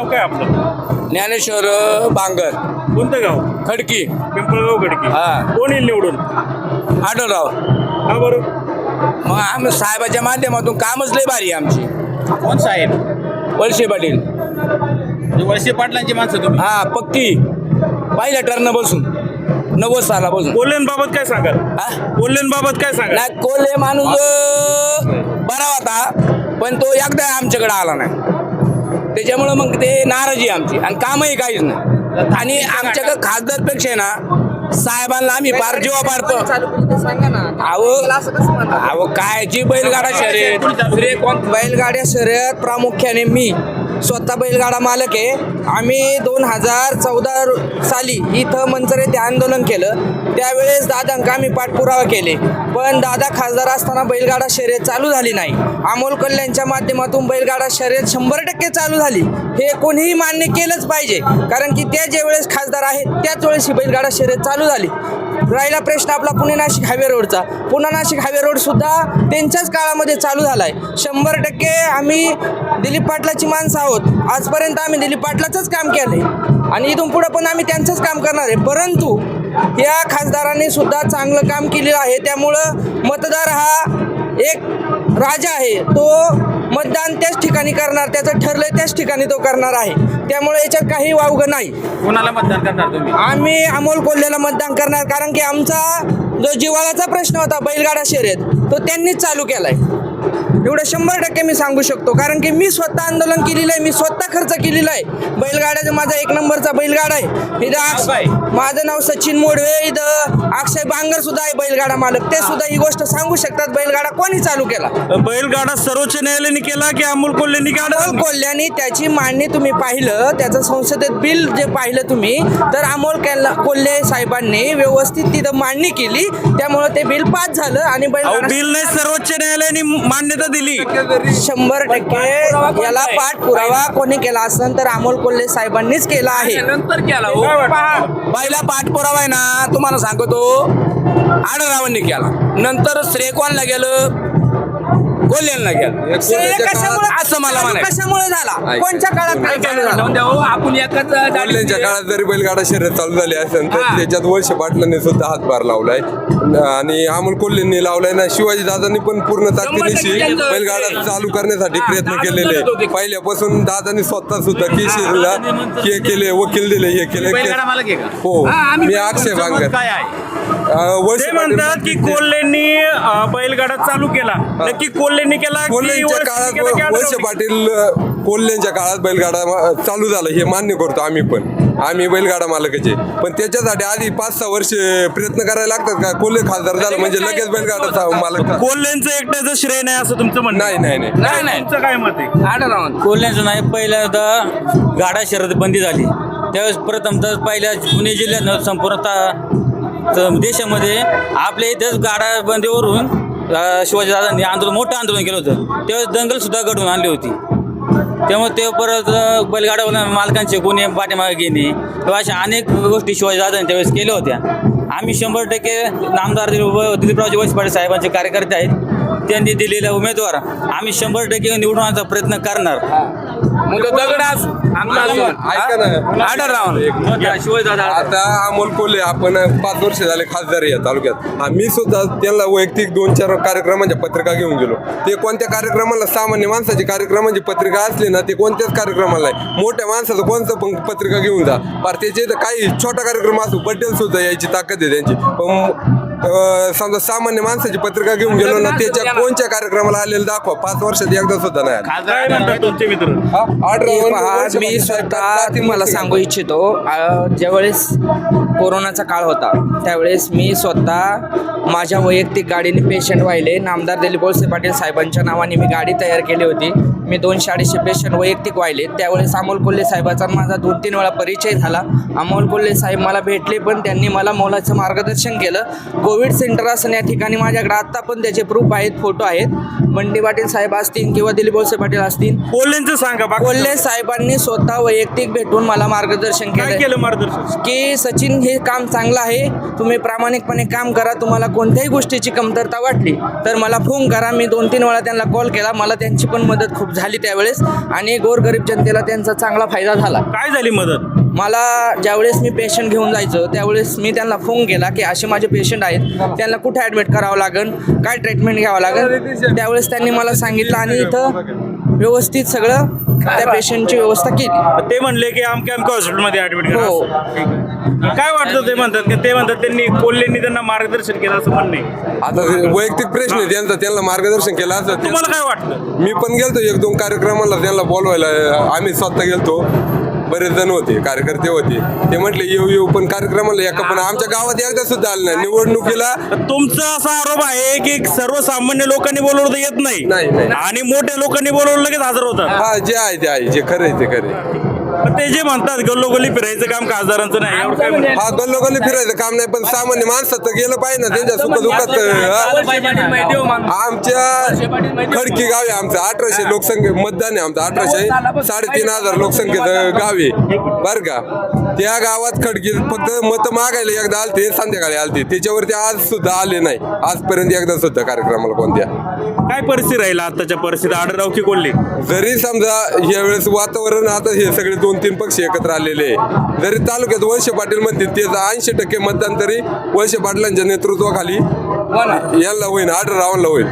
नाव काय आपलं? ज्ञानेश्वर बांगर. कोणतं गाव? खडकी. पिंपळगाव गडकी हा. कोण येईल निवडून? आढळराव. का बरं? मग आम्ही साहेबाच्या माध्यमातून कामच लय भारी आहे आमची. कोण साहेब? वळसे पाटील. म्हणजे वळसे पाटलांची माणसं तुम्ही. हा पक्की. पहिल्या टर्न बसून. नव्वद साला बसून कोल्हेंबाबत काय सांगाल? हा? कोल्हेंबाबत काय सांगाल? नाही कोल्हे माणूस अ, बरा होता पण तो एकदा आमच्याकडे आला नाही. त्याच्यामुळं मग ते नाराजी आमची. आणि कामही काहीच नाही. आणि आमच्याकडे खासदारपेक्षा आहे ना साहेबांना आम्ही पार जीवा पाडतो. अहो अहो काय जी बैलगाडा शर्यत? बैलगाड्या शर्यत प्रामुख्याने मी. स्वतः बैलगाडा मालक आहे. आम्ही दोन हजार चौदा साली इथं मंचर येथे आंदोलन केलं. त्यावेळेस दादांका आम्ही पाठपुरावा केले. पण दादा खासदार असताना बैलगाडा शर्यत चालू झाली नाही. अमोल कल्याणच्या माध्यमातून बैलगाडा शर्यत शंभर टक्के चालू झाली. हे कोणीही मान्य केलंच पाहिजे. कारण की त्या ज्या वेळेस खासदार आहेत त्याच वेळेस ही बैलगाडा शर्यत चालू झाली. राहिला प्रश्न आपला पुणे नाशिक हायवे रोडचा पुणे नाशिक हायवे रोड सुद्धा त्यांच्याच काळामध्ये चालू झाला आहे शंभर टक्के आम्ही दिलीप पाटलाची माणसं आहोत. आजपर्यंत आम्ही दिलीप पाटलाचंच काम केलंय. आणि इथून पुढं पण आम्ही त्यांचंच काम करणार आहे. परंतु या खासदारांनी सुद्धा चांगलं काम केलेलं आहे. त्यामुळं मतदार हा एक राजा आहे. तो मतदान त्याच ठिकाणी करणार त्याचं ठरलंय त्याच ठिकाणी तो करणार आहे. त्यामुळे याच्यात काही वावगं नाही. कोणाला मतदान करणार तुम्ही? आम्ही अमोल कोल्हेला मतदान करणार कारण की आमचा जो जिवाळाचा प्रश्न होता बैलगाडा शर्यत तो त्यांनीच चालू केलाय. एवढं शंभर टक्के मी सांगू शकतो. कारण की मी स्वतः आंदोलन केलेलं आहे मी स्वतः खर्च केलेला आहे. बैलगाड्याचा माझा एक नंबरचा बैलगाडा आहे. इथं माझं नाव सचिन मोडवे इथं अक्षय बांगर सुद्धा आहे बैलगाडा मालक. ते सुद्धा ही गोष्ट सांगू शकतात. बैलगाडा कोणी चालू केला? बैलगाडा सर्वोच्च न्यायालयाने केला की अमोल कोल्हेंनी अमोल काढला कोल्ह्यानी त्याची मांडणी तुम्ही पाहिलं त्याचं संसदेत बिल जे पाहिलं तुम्ही तर अमोल केल्ला- कोल्हे साहेबांनी व्यवस्थित तिथं मांडणी केली. त्यामुळे ते बिल पास झालं आणि बैल बिल नाही सर्वोच्च न्यायालयाने मान्यता दिली. शंभर टक्के याला पाठपुरावा कोणी केला असेल तर अमोल कोल्हे साहेबांनीच केला आहे. नंतर केला हो. काय वाटतं? पहा, बाईला पाठपुरावा आहे ना तुम्हाला सांगतो. आडरावांनी केला. नंतर श्रेय कोणला गेलं. कोल्ह्यांना श्रेय कशामुळे असं मला म्हणायचं. कशामुळे झाला? काळात काय चालू झालं जाऊन द्या हो, आपण एकच वडिलांच्या काळात जरी बैलगाडा शर्यत चालू झाली असेल तर हा. त्याच्यात वर्ष पाटलांनी सुद्धा हातभार लावलाय. आणि अमोल कोल्हेंनी लावलाय ना शिवाजी दादांनी पण पूर्ण ताकदीनिशी त्यांचं- बैलगाडा चालू करण्यासाठी प्रयत्न केलेले पहिल्यापासून दादांनी स्वतः सुद्धा केशीला हे केले वकील दिले हे केले. बैलगाडा मालक आहे का? हो हा, आम्ही मी पण अक्षय तुमचं मत बांगर काय आहे? अं, वर्ष ते म्हणतात की कोल्हेंनी अं, बैलगाडा चालू केला. नक्की कोल्हेंनी केला की कोल्हेंच्या काळात केला की? पाटील अं, कोल्हेंच्या काळात बैलगाडा चालू झाला हे मान्य करतो आम्ही पण. आम्ही बैलगाडा मालकाचे. पण त्याच्यासाठी आधी पाच सहा वर्ष प्रयत्न करायला लागतात का? कोल्हे खासदार झालं म्हणजे लगेच बैलगाडा मालक कोल्ह्यांचं एकट्याचं श्रेय नाही असं तुमचं म्हणणं नाही नाही नाही. नाही नाही. तुमचं काय मत आहे? कोल्ह्यांचं नाही पहिल्यांदा गाडा शर्यत बंदी झाली. त्यावेळेस प्रथमतः पहिल्या पुणे जिल्ह्यात संपूर्ण ता- त- देशामध्ये आपल्या इथेच गाडा बंदीवरून शिवाजीदादांनी आंदोलन मोठं आंदोलन केलं होतं. तेव्हा दंगलसुद्धा घडवून आणली होती. त्यामुळे ते परत बैलगाड्या मालकांचे गुन्हे पाठीमागे घेणे किंवा अशा अनेक गोष्टी शिवाजीदादांनी त्यावेळेस केल्या होत्या. आम्ही शंभर टक्के नामदार दिलीप- दिलीपरावजी वैस पाटील साहेबांचे कार्यकर्ते आहेत. त्यांनी दिलेला उमेदवार आम्ही शंभर टक्के निवडण्याचा प्रयत्न करणार. दगड. ऐका ना. आता अमोल कोल्हे आपण पाच वर्ष झाले खासदार या तालुक्यात. आम्ही सुद्धा त्यांना वैयक्तिक दोन चार कार्यक्रमांच्या पत्रिका घेऊन गेलो. ते कोणत्या कार्यक्रमाला सामान्य माणसाची कार्यक्रमाची पत्रिका असली ना ते कोणत्याच कार्यक्रमाला मोठ्या माणसाचं कोणतं पण पत्रिका घेऊन जा. पार त्याचे तर काही छोटा कार्यक्रम असो बड्डेल सुद्धा यायची ताकद आहे त्यांची. पण अं, समजा सामान्य माणसाची पत्रिका घेऊन गेलो ना त्याच्या कोणत्या कार्यक्रमाला आलेलं दाखवा? पाच वर्षात एकदा सुद्धा नाही आलं. काय म्हणतात तुमचे मित्र. हा, आठ हे राऊंड पहा वर्ष मी स्वतः तुम्हाला सांगू इच्छितो अ, ज्यावेळेस कोरोनाचा काळ होता त्यावेळेस मी स्वतः माझ्या वैयक्तिक गाडीने पेशंट वाहिले नामदार दिलीप वळसे पाटील साहेबांच्या नावाने मी गाडी तयार केली होती. मी दोनशे अडीचशे पेशंट वैयक्तिक वाहिले त्यावेळेस अमोल कोल्हे साहेबाचा माझा दोन तीन वेळा परिचय झाला. अमोल कोल्हे साहेब मला भेटले पण त्यांनी मला मोलाचं मार्गदर्शन केलं. कोविड सेंटर असं या ठिकाणी माझ्याकडे आत्ता पण त्याचे प्रूफ आहेत फोटो आहेत. बंटी पाटील साहेब असतील किंवा दिलीप वळसे पाटील असतील. कोल्हेंचं सांगा कोल्हे साहेबांनी स्वतः वैयक्तिक भेटून मला मार्गदर्शन केलं. मार्गदर्शन? की सचिन हे काम चांगलं आहे. तुम्ही प्रामाणिकपणे काम करा. तुम्हाला कोणत्याही गोष्टीची कमतरता वाटली तर मला फोन करा. मी दोन तीन वेळा त्यांना कॉल केला. मला त्यांची पण मदत खूप झाली. त्यावेळेस आणि गोरगरीब जनतेला त्यांचा चांगला फायदा झाला. काय झाली मदत? मला ज्यावेळेस मी पेशंट घेऊन जायचो त्यावेळेस मी त्यांना फोन केला की असे माझे पेशंट आहेत त्यांना कुठे ॲडमिट करावं लागेल काय ट्रीटमेंट घ्यावं लागेल त्यावेळेस त्यांनी मला सांगितलं आणि इथं व्यवस्थित सगळं त्या पेशंटची व्यवस्था केली. ते म्हणले की अमक्या अमक्या हॉस्पिटलमध्ये ऍडमिट करा. हो. असं. ठीक आहे. काय वाटतं ते म्हणतात की ते म्हणतात त्यांनी कोल्हेंनी त्यांना मार्गदर्शन केलं असं म्हणणे आता ते वैयक्तिक प्रश्न आहे त्यांचा. त्यांना मार्गदर्शन केलं असं तुम्हाला काय वाटतं? मी पण गेलतो एक दोन कार्यक्रमाला त्यांना बोलवायला. आम्ही स्वतः गेलतो. बरेच जण होते कार्यकर्ते होते ते म्हटले येऊ येऊ पण कार्यक्रमाला एका पण आमच्या गावात एकदा सुद्धा आलं नाही निवडणुकीला तुमचा असा आरोप आहे की सर्वसामान्य लोकांनी बोलवलं तर येत नाही, नाही नाही. आणि मोठ्या लोकांनी बोलवलं लगेच हजर होतात हा जे आहे ते आहे जे खरं आहे ते खरं आहे. पण ते जे म्हणतात गल्लोगल्ली फिरायचं काम खासदारांचं नाही एवढं काय म्हणतात? हा गल्लोगल्ली फिरायचं काम नाही पण सामान्य माणसं तर गेलं पाहिजे ना त्यांच्या सुख दुःखात हा. आमच्या खडकी गाव आहे आमचं अठराशे लोकसंख्या मतदान आहे आमचं अठराशे साडेतीन हजार लोकसंख्येचं गाव आहे बर का? त्या गावात खडकी फक्त मत मागायला एकदा आलते संध्याकाळी आलते. त्याच्यावरती आज सुद्धा आले नाही. आजपर्यंत एकदा सुद्धा कार्यक्रमाला कोणत्या काय परिस्थिती राहील आताच्या परिस्थिती आडराव की कोल्हे? जरी समजा यावेळेस वातावरण आता हे सगळे दोन तीन पक्ष एकत्र आलेले आहे. जरी तालुक्यात वळसे पाटील म्हणतील त्याचं ऐंशी टक्के मतदान तरी वळसे पाटलांच्या नेतृत्वाखाली यांना होईल आढळ रावणला होईल.